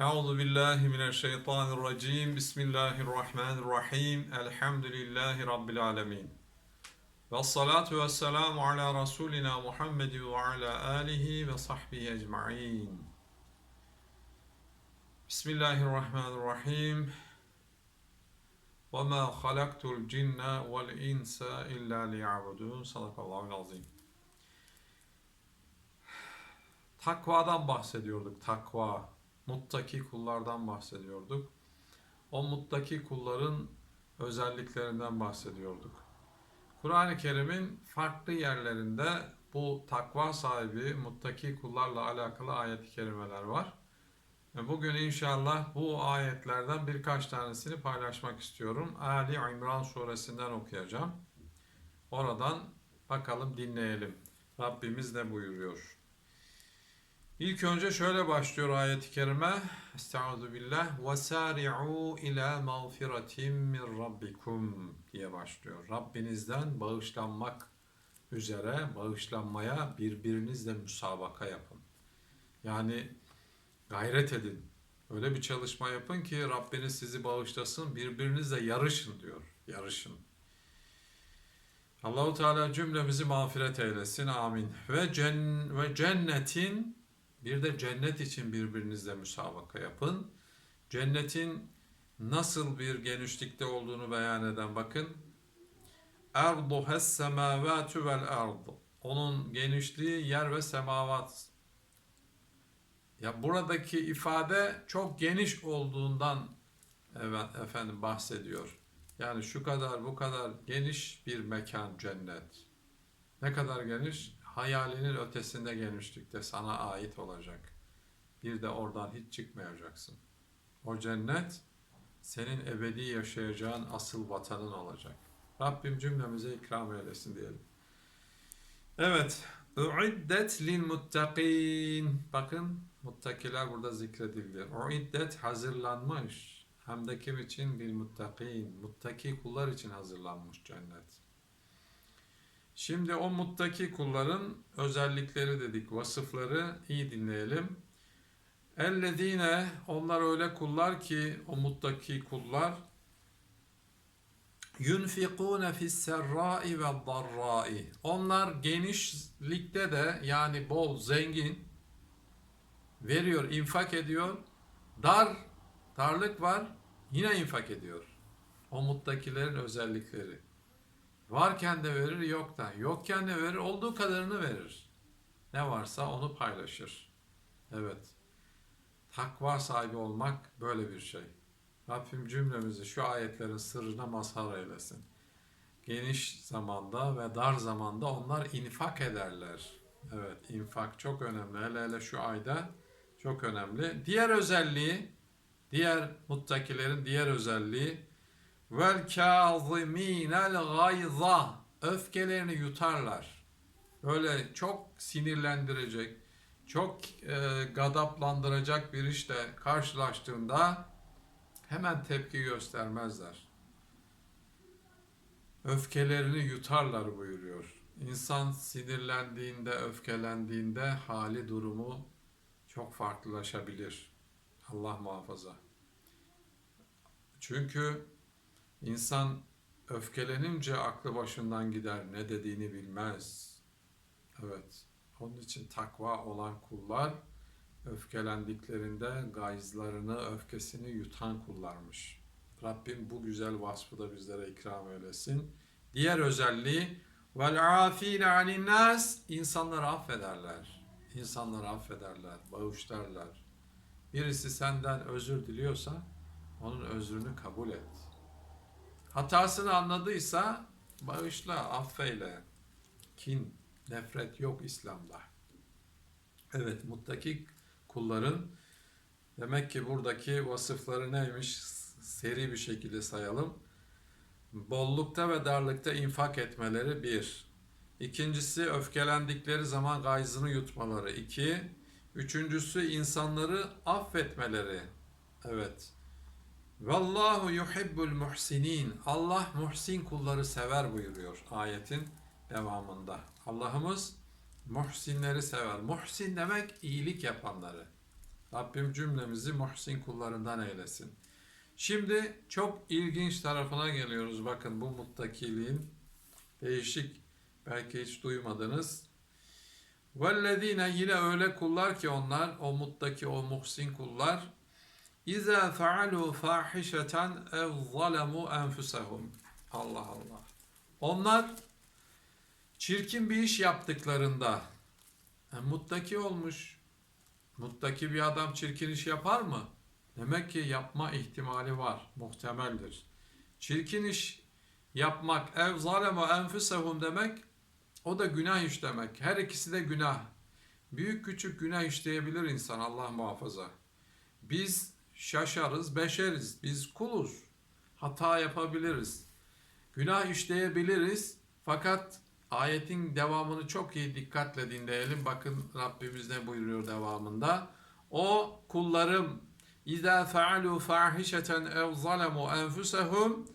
Euzu billahi mineşşeytanirracim. Bismillahirrahmanirrahim. Elhamdülillahi rabbil alamin. Ve salatu ve selamu ala Resulina Muhammed ve ala alihi ve sahbihi ecma'in. Bismillahirrahmanirrahim. Ve ma halaktul cinne vel insa illa liya'budun. Sadakallahu azim. Takvadan bahsediyorduk. Takva. Muttaki kullardan bahsediyorduk. O muttaki kulların özelliklerinden bahsediyorduk. Kur'an-ı Kerim'in farklı yerlerinde bu takva sahibi muttaki kullarla alakalı ayet-i kerimeler var. Bugün inşallah bu ayetlerden birkaç tanesini paylaşmak istiyorum. Ali İmran suresinden okuyacağım. Oradan bakalım dinleyelim. Rabbimiz ne buyuruyor? İlk önce şöyle başlıyor ayet-i kerime. Estaizu billah. وَسَارِعُوا ila مَغْفِرَةٍ min rabbikum diye başlıyor. Rabbinizden bağışlanmak üzere bağışlanmaya birbirinizle müsabaka yapın. Yani gayret edin. Öyle bir çalışma yapın ki Rabbiniz sizi bağışlasın. Birbirinizle yarışın diyor. Yarışın. Allahu Teala cümlemizi mağfiret eylesin. Amin. Ve cen ve cennetin bir de cennet için birbirinizle müsabaka yapın. Cennetin nasıl bir genişlikte olduğunu beyan eden bakın. Erduhes semavatu vel ardu. Onun genişliği yer ve semavat. Ya buradaki ifade çok geniş olduğundan efendim bahsediyor. Yani şu kadar bu kadar geniş bir mekan cennet. Ne kadar geniş? Hayalinin ötesinde genişlikte sana ait olacak. Bir de oradan hiç çıkmayacaksın. O cennet senin ebedi yaşayacağın asıl vatanın olacak. Rabbim cümlemize ikram eylesin diyelim. Evet. Uiddet lil muttakin. Bakın muttakiler burada zikredildi. Uiddet hazırlanmış. Hem de kim için? Bil muttakin. Muttaki kullar için hazırlanmış cennet. Şimdi o muttaki kulların özellikleri dedik, vasıfları iyi dinleyelim. Ellezine onlar öyle kullar ki o muttaki kullar yunfikune fis serrai ve darrai. Onlar genişlikte de yani bol, zengin veriyor, infak ediyor. Dar, darlık var, yine infak ediyor. O muttakilerin özellikleri. Varken de verir, yoktan. Yokken de verir, olduğu kadarını verir. Ne varsa onu paylaşır. Evet. Takva sahibi olmak böyle bir şey. Rabbim cümlemizi şu ayetlerin sırrına mazhar eylesin. Geniş zamanda ve dar zamanda onlar infak ederler. Evet, infak çok önemli. Hele hele şu ayda çok önemli. Diğer özelliği, diğer muttakilerin diğer özelliği Vel kâzimînel gayza. Öfkelerini yutarlar. Böyle çok sinirlendirecek, çok e, gadaplandıracak bir işle karşılaştığında hemen tepki göstermezler. Öfkelerini yutarlar buyuruyor. İnsan sinirlendiğinde, öfkelendiğinde hali durumu çok farklılaşabilir. Allah muhafaza. Çünkü İnsan öfkelenince aklı başından gider, ne dediğini bilmez. Evet, onun için takva olan kullar öfkelendiklerinde gayzlarını, öfkesini yutan kullarmış. Rabbim bu güzel vasfı da bizlere ikram eylesin. Diğer özelliği vel afine anin nas insanları affederler. İnsanları affederler, bağışlarlar. Birisi senden özür diliyorsa onun özrünü kabul et. Hatasını anladıysa bağışla, affeyle. Kin, nefret yok İslam'da. Evet, muttaki kulların demek ki buradaki vasıfları neymiş? Seri bir şekilde sayalım. Bollukta ve darlıkta infak etmeleri bir. İkincisi öfkelendikleri zaman gayzını yutmaları. iki. Üçüncüsü insanları affetmeleri. Evet. Vallahu yuhibbul muhsinin. Allah muhsin kulları sever buyuruyor ayetin devamında. Allah'ımız muhsinleri sever. Muhsin demek iyilik yapanları. Rabbim cümlemizi muhsin kullarından eylesin. Şimdi çok ilginç tarafına geliyoruz. Bakın bu muttakiliğin değişik belki hiç duymadınız. Vellezine yine öyle kullar ki onlar o muttaki o muhsin kullar İza faalu fahişeten ev zalemu enfusehum. Allah Allah. Onlar çirkin bir iş yaptıklarında e, muttaki olmuş. Muttaki bir adam çirkin iş yapar mı? Demek ki yapma ihtimali var. Muhtemeldir. Çirkin iş yapmak ev zalemu enfusehum demek o da günah işlemek. Her ikisi de günah. Büyük küçük günah işleyebilir insan Allah muhafaza. Biz şaşarız, beşeriz. Biz kuluz. Hata yapabiliriz. Günah işleyebiliriz. Fakat ayetin devamını çok iyi dikkatle dinleyelim. Bakın Rabbimiz ne buyuruyor devamında. O kullarım İzâ fealû fâhişeten ev zalemû enfusehum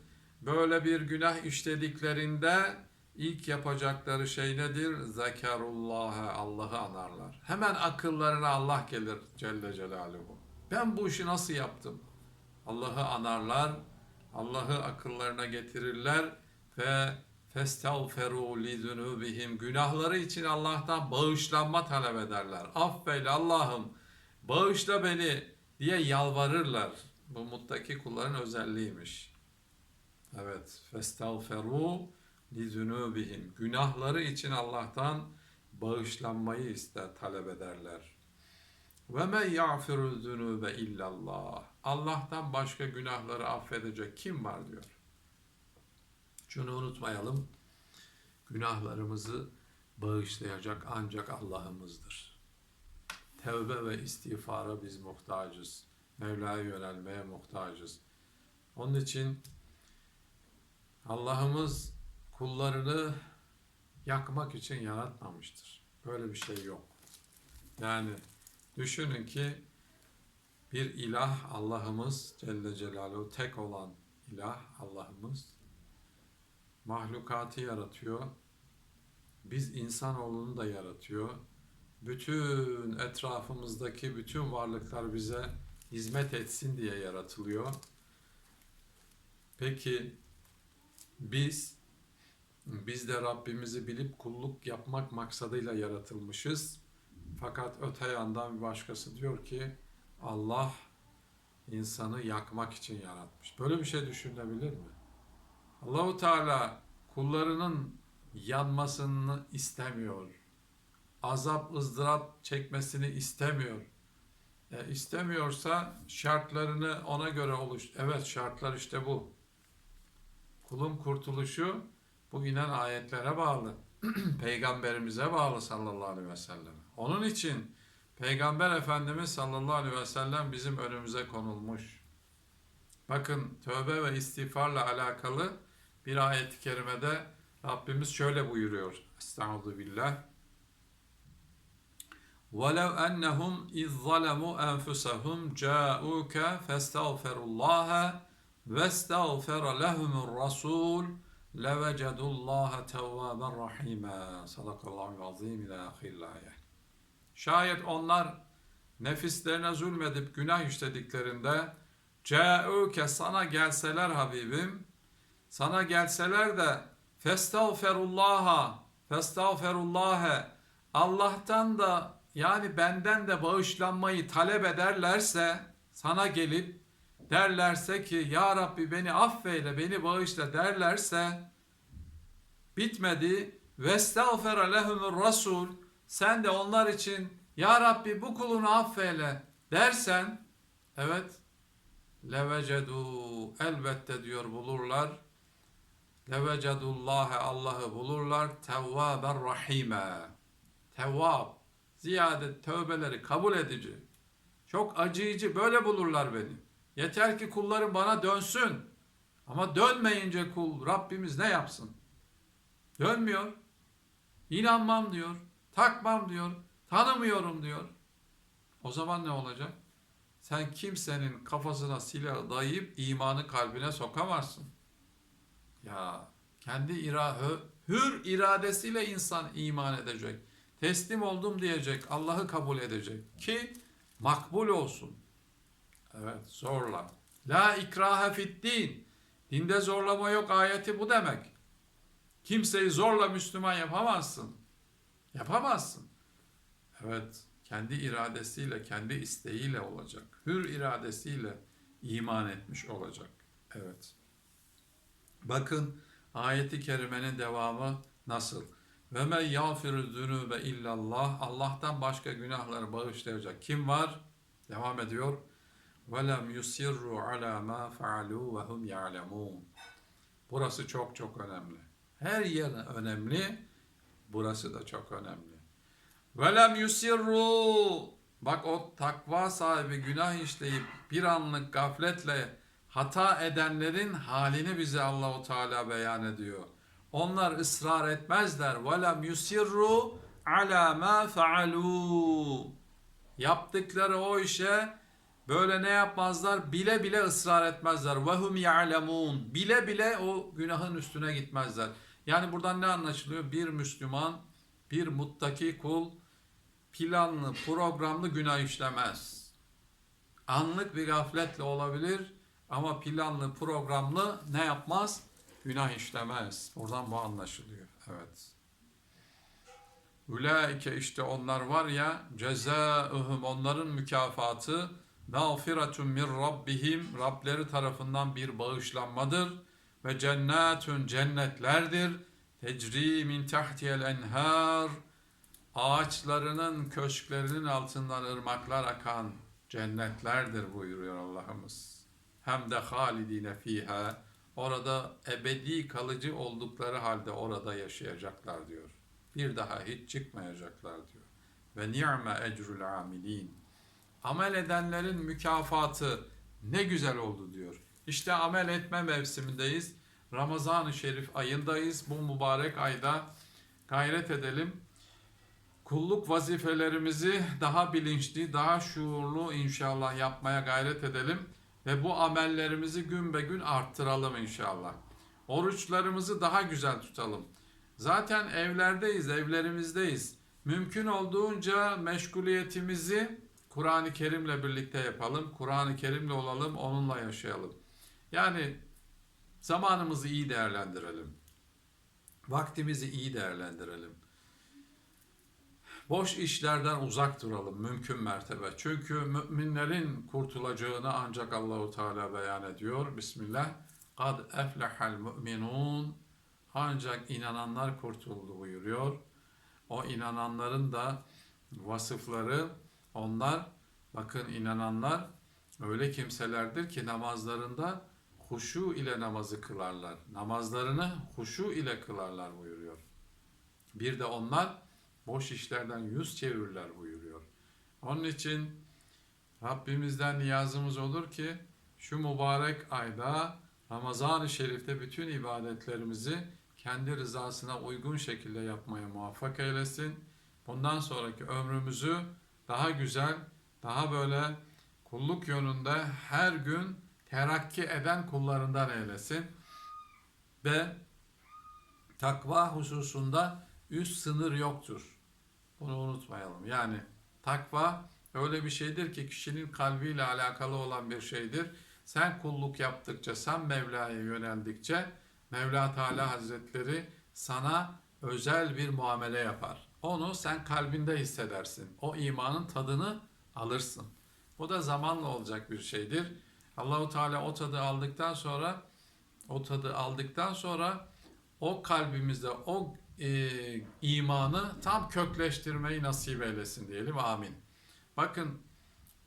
böyle bir günah işlediklerinde ilk yapacakları şey nedir? Zekarullah'a Allah'ı anarlar. Hemen akıllarına Allah gelir Celle Celaluhu. Ben bu işi nasıl yaptım? Allah'ı anarlar, Allah'ı akıllarına getirirler ve li zunubihim günahları için Allah'tan bağışlanma talep ederler. Affeyle Allah'ım bağışla beni diye yalvarırlar. Bu muttaki kulların özelliğiymiş. Evet. Li zunubihim günahları için Allah'tan bağışlanmayı ister, talep ederler. Ve men ya'firu zunube illallah. Allah'tan başka günahları affedecek kim var diyor. Şunu unutmayalım. Günahlarımızı bağışlayacak ancak Allah'ımızdır. Tevbe ve istiğfara biz muhtacız. Mevla'ya yönelmeye muhtacız. Onun için Allah'ımız kullarını yakmak için yaratmamıştır. Böyle bir şey yok. Yani Düşünün ki bir ilah Allah'ımız Celle Celaluhu tek olan ilah Allah'ımız mahlukatı yaratıyor. Biz insanoğlunu da yaratıyor. Bütün etrafımızdaki bütün varlıklar bize hizmet etsin diye yaratılıyor. Peki biz biz de Rabbimizi bilip kulluk yapmak maksadıyla yaratılmışız. Fakat öte yandan bir başkası diyor ki Allah insanı yakmak için yaratmış. Böyle bir şey düşünebilir mi? Allahu Teala kullarının yanmasını istemiyor. Azap, ızdırap çekmesini istemiyor. E, istemiyorsa şartlarını ona göre oluş. Evet şartlar işte bu. Kulun kurtuluşu bu inen ayetlere bağlı. Peygamberimize bağlı sallallahu aleyhi ve sellem. Onun için Peygamber Efendimiz sallallahu aleyhi ve sellem bizim önümüze konulmuş. Bakın tövbe ve istiğfarla alakalı bir ayet-i kerimede Rabbimiz şöyle buyuruyor. Estağfurullah billah. وَلَوْ أَنَّهُمْ اِذْ ظَلَمُوا أَنفُسَهُمْ جَاءُوكَ فَاسْتَغْفَرُوا اللّٰهَ وَاسْتَغْفَرَ لَهُمُ الرَّسُولُ لَوَجَدُوا اللّٰهَ تَوَّابًا رَحِيمًا Sadakallahu azim ila ahiril ayet. Şayet onlar nefislerine zulmedip günah işlediklerinde Câ'ûke sana gelseler Habibim sana gelseler de festağferullaha festağferullâhe Allah'tan da yani benden de bağışlanmayı talep ederlerse sana gelip derlerse ki ya Rabbi beni affeyle beni bağışla derlerse bitmedi. Vestağfera lehumur rasul sen de onlar için ya Rabbi bu kulunu affeyle dersen evet levecedu elbette diyor bulurlar. Levecedullâhe Allah'ı bulurlar. Tevvâben rahime tevvab ziyade tövbeleri kabul edici. Çok acıyıcı böyle bulurlar beni. Yeter ki kullarım bana dönsün. Ama dönmeyince kul Rabbimiz ne yapsın? Dönmüyor. İnanmam diyor takmam diyor, tanımıyorum diyor. O zaman ne olacak? Sen kimsenin kafasına silah dayayıp imanı kalbine sokamazsın. Ya kendi ira hür iradesiyle insan iman edecek. Teslim oldum diyecek, Allah'ı kabul edecek ki makbul olsun. Evet zorla. La ikrahe fid din. Dinde zorlama yok ayeti bu demek. Kimseyi zorla Müslüman yapamazsın. Yapamazsın. Evet, kendi iradesiyle, kendi isteğiyle olacak. Hür iradesiyle iman etmiş olacak. Evet. Bakın ayeti kerimenin devamı nasıl? Ve men yağfiru zunube illallah. Allah'tan başka günahları bağışlayacak kim var? Devam ediyor. Ve lem yusirru ala ma faalu ve hum ya'lemun. Burası çok çok önemli. Her yer önemli. Burası da çok önemli. Ve lem yusirru. Bak o takva sahibi günah işleyip bir anlık gafletle hata edenlerin halini bize Allahu Teala beyan ediyor. Onlar ısrar etmezler. Ve lem yusirru ala ma faalu. Yaptıkları o işe böyle ne yapmazlar? Bile bile ısrar etmezler. Ve hum ya'lemun. Bile bile o günahın üstüne gitmezler. Yani buradan ne anlaşılıyor? Bir Müslüman, bir muttaki kul planlı, programlı günah işlemez. Anlık bir gafletle olabilir ama planlı, programlı ne yapmaz? Günah işlemez. Oradan bu anlaşılıyor. Evet. Ulaike işte onlar var ya cezaühüm onların mükafatı mağfiretun min rabbihim Rableri tarafından bir bağışlanmadır ve cennetun cennetlerdir tecri min tahtiyel enhar ağaçlarının köşklerinin altından ırmaklar akan cennetlerdir buyuruyor Allah'ımız. Hem de halidine fiha orada ebedi kalıcı oldukları halde orada yaşayacaklar diyor. Bir daha hiç çıkmayacaklar diyor. Ve ni'me ecrul amilin. Amel edenlerin mükafatı ne güzel oldu diyor. İşte amel etme mevsimindeyiz. Ramazan-ı Şerif ayındayız. Bu mübarek ayda gayret edelim. Kulluk vazifelerimizi daha bilinçli, daha şuurlu inşallah yapmaya gayret edelim ve bu amellerimizi gün be gün arttıralım inşallah. Oruçlarımızı daha güzel tutalım. Zaten evlerdeyiz, evlerimizdeyiz. Mümkün olduğunca meşguliyetimizi Kur'an-ı Kerim'le birlikte yapalım. Kur'an-ı Kerim'le olalım, onunla yaşayalım. Yani zamanımızı iyi değerlendirelim. Vaktimizi iyi değerlendirelim. Boş işlerden uzak duralım mümkün mertebe. Çünkü müminlerin kurtulacağını ancak Allahu Teala beyan ediyor. Bismillah. Kad eflehal mu'minun. Ancak inananlar kurtuldu buyuruyor. O inananların da vasıfları onlar bakın inananlar öyle kimselerdir ki namazlarında huşu ile namazı kılarlar. Namazlarını huşu ile kılarlar buyuruyor. Bir de onlar boş işlerden yüz çevirirler buyuruyor. Onun için Rabbimizden niyazımız olur ki şu mübarek ayda Ramazan-ı Şerif'te bütün ibadetlerimizi kendi rızasına uygun şekilde yapmaya muvaffak eylesin. Bundan sonraki ömrümüzü daha güzel, daha böyle kulluk yönünde her gün terakki eden kullarından eylesin. Ve takva hususunda üst sınır yoktur. Bunu unutmayalım. Yani takva öyle bir şeydir ki kişinin kalbiyle alakalı olan bir şeydir. Sen kulluk yaptıkça, sen Mevla'ya yöneldikçe Mevla Teala Hazretleri sana özel bir muamele yapar. Onu sen kalbinde hissedersin. O imanın tadını alırsın. Bu da zamanla olacak bir şeydir. Allahu Teala o tadı aldıktan sonra o tadı aldıktan sonra o kalbimizde o e, imanı tam kökleştirmeyi nasip eylesin diyelim. Amin. Bakın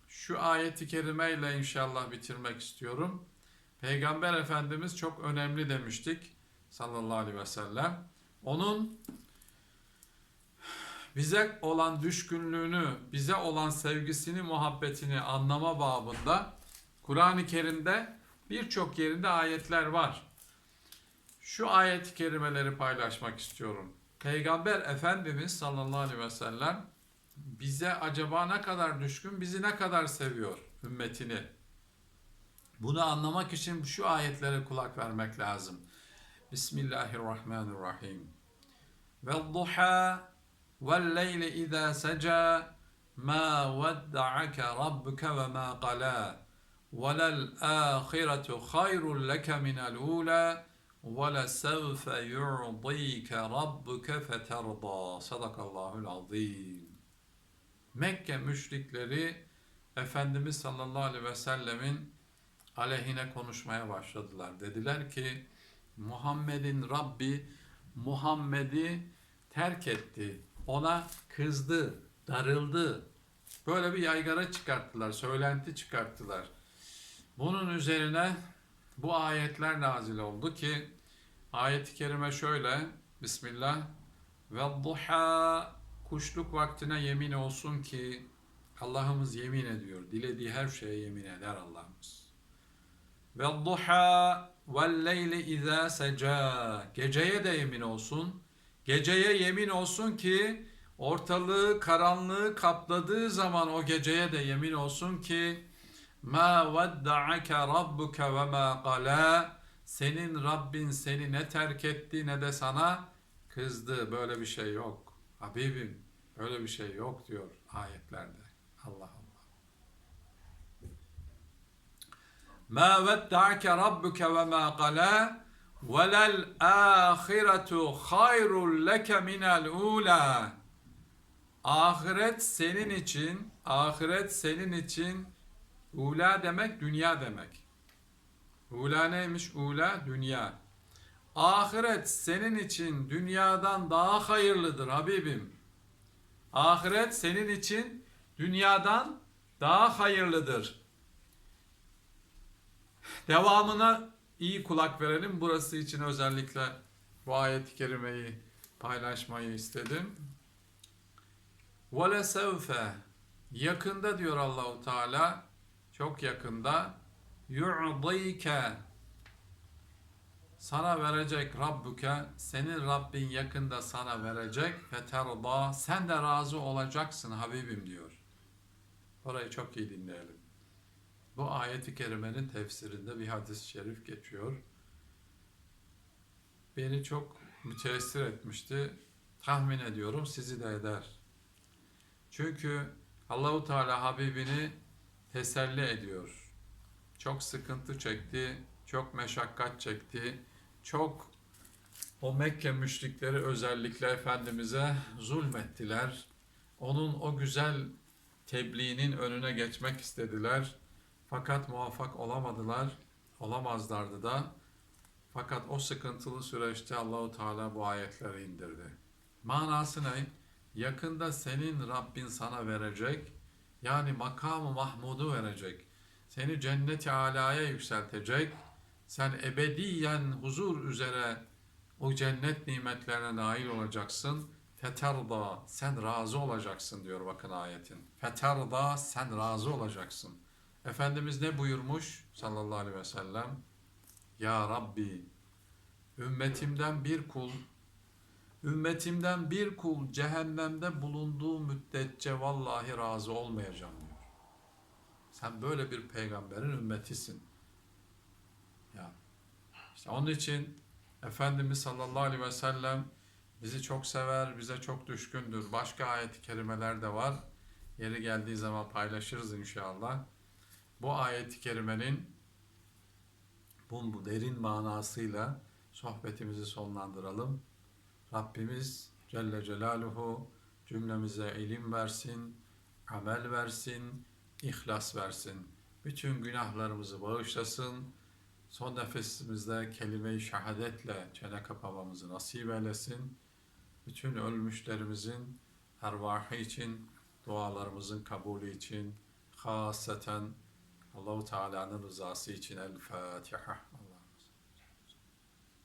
şu ayeti kerimeyle inşallah bitirmek istiyorum. Peygamber Efendimiz çok önemli demiştik sallallahu aleyhi ve sellem. Onun bize olan düşkünlüğünü, bize olan sevgisini, muhabbetini anlama babında Kur'an-ı Kerim'de birçok yerinde ayetler var. Şu ayet-i kerimeleri paylaşmak istiyorum. Peygamber Efendimiz sallallahu aleyhi ve sellem bize acaba ne kadar düşkün, bizi ne kadar seviyor ümmetini? Bunu anlamak için şu ayetlere kulak vermek lazım. Bismillahirrahmanirrahim. Ve duha ve leyli izâ seca ma vedda'ake rabbuke ve ma qalâ قلى وللآخرة خير لك من الأولى ولسوف يعطيك ربك فترضى صدق الله العظيم Mekke müşrikleri Efendimiz sallallahu aleyhi ve sellemin aleyhine konuşmaya başladılar. Dediler ki Muhammed'in Rabbi Muhammed'i terk etti. Ona kızdı, darıldı. Böyle bir yaygara çıkarttılar, söylenti çıkarttılar. Bunun üzerine bu ayetler nazil oldu ki ayet-i kerime şöyle Bismillah ve duha kuşluk vaktine yemin olsun ki Allah'ımız yemin ediyor. Dilediği her şeye yemin eder Allah'ımız. Ve duha vel leyli izâ seca. Geceye de yemin olsun. Geceye yemin olsun ki ortalığı karanlığı kapladığı zaman o geceye de yemin olsun ki ma vedda'ake rabbuke ve ma qala senin Rabbin seni ne terk etti ne de sana kızdı. Böyle bir şey yok. Habibim öyle bir şey yok diyor ayetlerde. Allah Allah. Ma vedda'ake rabbuke ve ma qala velel ahiretu hayrul leke minel ula. Ahiret senin için, ahiret senin için ula demek dünya demek. Ula neymiş? Ula dünya. Ahiret senin için dünyadan daha hayırlıdır Habibim. Ahiret senin için dünyadan daha hayırlıdır. Devamına iyi kulak verelim. Burası için özellikle bu ayet-i kerimeyi paylaşmayı istedim. Sevfe yakında diyor Allahu Teala çok yakında yu'dike sana verecek Rabbuke senin Rabbin yakında sana verecek feterda sen de razı olacaksın Habibim diyor. Orayı çok iyi dinleyelim. Bu ayeti kerimenin tefsirinde bir hadis-i şerif geçiyor. Beni çok müteessir etmişti. Tahmin ediyorum sizi de eder. Çünkü Allahu Teala Habibini teselli ediyor. Çok sıkıntı çekti, çok meşakkat çekti, çok o Mekke müşrikleri özellikle Efendimiz'e zulmettiler. Onun o güzel tebliğinin önüne geçmek istediler. Fakat muvaffak olamadılar. Olamazlardı da. Fakat o sıkıntılı süreçte Allahu Teala bu ayetleri indirdi. Manası ne? Yakında senin Rabbin sana verecek. Yani makamı Mahmud'u verecek. Seni cennet-i alaya yükseltecek. Sen ebediyen huzur üzere o cennet nimetlerine nail olacaksın. Feterda sen razı olacaksın diyor bakın ayetin. Feterda sen razı olacaksın. Efendimiz ne buyurmuş sallallahu aleyhi ve sellem? Ya Rabbi ümmetimden bir kul ümmetimden bir kul cehennemde bulunduğu müddetçe vallahi razı olmayacağım diyor. Sen böyle bir peygamberin ümmetisin. Ya işte onun için Efendimiz sallallahu aleyhi ve sellem bizi çok sever, bize çok düşkündür. Başka ayet-i kerimeler de var. Yeri geldiği zaman paylaşırız inşallah. Bu ayet-i kerimenin bu, bu derin manasıyla sohbetimizi sonlandıralım. Rabbimiz Celle Celaluhu cümlemize ilim versin, amel versin, ihlas versin. Bütün günahlarımızı bağışlasın. Son nefesimizde kelime-i şehadetle çene kapamamızı nasip eylesin. Bütün ölmüşlerimizin ervahı için, dualarımızın kabulü için, haseten Allahu Teala'nın rızası için El Fatiha.